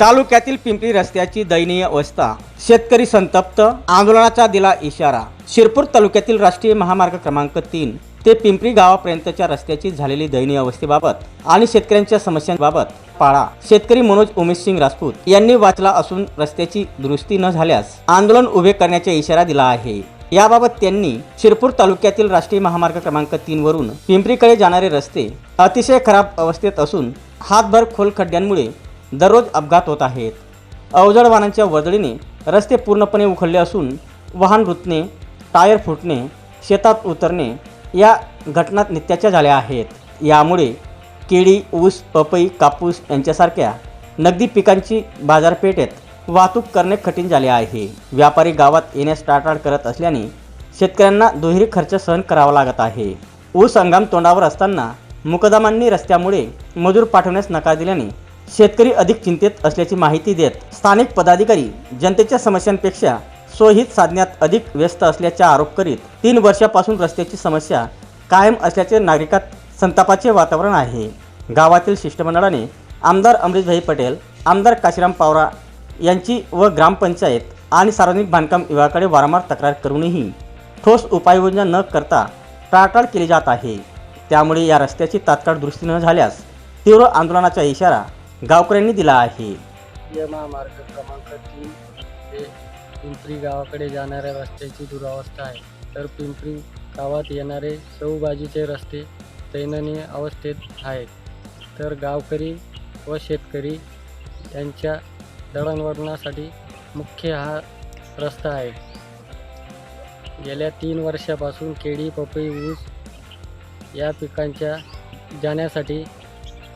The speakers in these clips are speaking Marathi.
तालुक्यातील पिंपरी रस्त्याची दयनीय अवस्था. शेतकरी संतप्त. आंदोलनाचा दिला इशारा. शिरपूर तालुक्यातील राष्ट्रीय महामार्ग क्रमांक तीन. ते पिंपरी गावापर्यंतच्या रस्त्याची झालेली दयनीय अवस्थेबाबत आणि शेतकऱ्यांच्या समस्यांबाबत पाळा. शेतकरी मनोज उमेश सिंग राजपूत यांनी वाचला असून रस्त्याची दुरुस्ती न झाल्यास आंदोलन उभे करण्याचा इशारा दिला आहे. याबाबत त्यांनी शिरपूर तालुक्यातील राष्ट्रीय महामार्ग क्रमांक तीन वरून पिंपरीकडे जाणारे रस्ते अतिशय खराब अवस्थेत असून हातभर खोल खड्ड्यांमुळे दररोज अपघात होत आहेत. अवजड वाहनांच्या वजळीने रस्ते पूर्णपणे उखडले असून वाहन रुतणे टायर फुटणे शेतात उतरणे या घटना नित्याच्या झाल्या आहेत. यामुळे केळी ऊस पपई कापूस यांच्यासारख्या नगदी पिकांची बाजारपेठेत वाहतूक करणे कठीण झाले आहे. व्यापारी गावात येण्यास टाळटाळ करत असल्याने शेतकऱ्यांना दुहेरी खर्च सहन करावा लागत आहे. ऊस हंगाम तोंडावर असताना मुकदमांनी रस्त्यामुळे मजूर पाठवण्यास नकार दिल्याने शेतकरी अधिक चिंतेत असल्याची माहिती देत स्थानिक पदाधिकारी जनतेच्या समस्यांपेक्षा स्वहित साधण्यात अधिक व्यस्त असल्याचा आरोप करीत तीन वर्षापासून रस्त्याची समस्या कायम असल्याचे नागरिकात संतापाचे वातावरण आहे. गावातील शिष्टमंडळाने आमदार अमरीशभाई पटेल आमदार काशीराम पावरा यांची व ग्रामपंचायत आणि सार्वजनिक बांधकाम विभागाकडे वारंवार तक्रार करूनही ठोस उपाययोजना न करता टाळटाळ केली जात आहे. त्यामुळे या रस्त्याची तात्काळ दुरुस्ती न झाल्यास तीव्र आंदोलनाचा इशारा गावकऱ्यांनी दिला आहे. या महामार्ग क्रमांक तीन पिंपरी गावाकडे जाणाऱ्या रस्त्याची दुरावस्था आहे. तर पिंपरी गावात येणारे चौबाजूचे रस्ते दैननीय अवस्थेत आहेत. तर गावकरी व शेतकरी यांच्या दळणवळणासाठी मुख्य हा रस्ता आहे. गेल्या तीन वर्षापासून केळी पपई ऊस या पिकांच्या जाण्यासाठी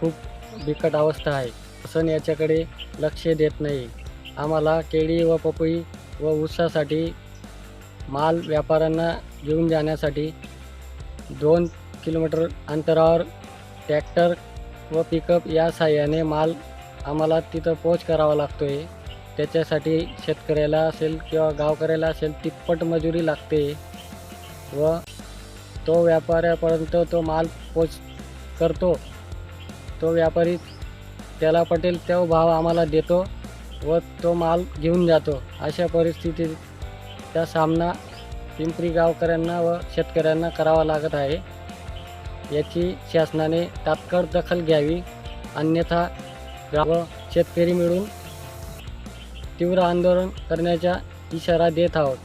खूप बिकट अवस्था आहे. शासन याच्याकडे लक्ष देत नाही. आम्हाला केळी व पपई व ऊसासाठी माल व्यापाऱ्यांना घेऊन जाण्यासाठी दोन किलोमीटर अंतरावर ट्रॅक्टर व पिकअप या साह्याने माल आम्हाला तिथं पोच करावा लागतो आहे त्याच्यासाठी शेतकऱ्याला असेल किंवा गावकऱ्याला असेल तिप्पट मजुरी लागते व तो व्यापाऱ्यापर्यंत तो माल पोच करतो. तो व्यापारी त्याला पटेल तो भाव आम्हाला देतो व तो माल घेऊन जातो. अशा परिस्थितीत त्या सामना पिंपरी गावकऱ्यांना व शेतकऱ्यांना करावा लागत आहे. याची शासनाने तात्काळ दखल घ्यावी अन्यथा गाव शेतकरी मिळून तीव्र आंदोलन करण्याचा इशारा देत आहोत.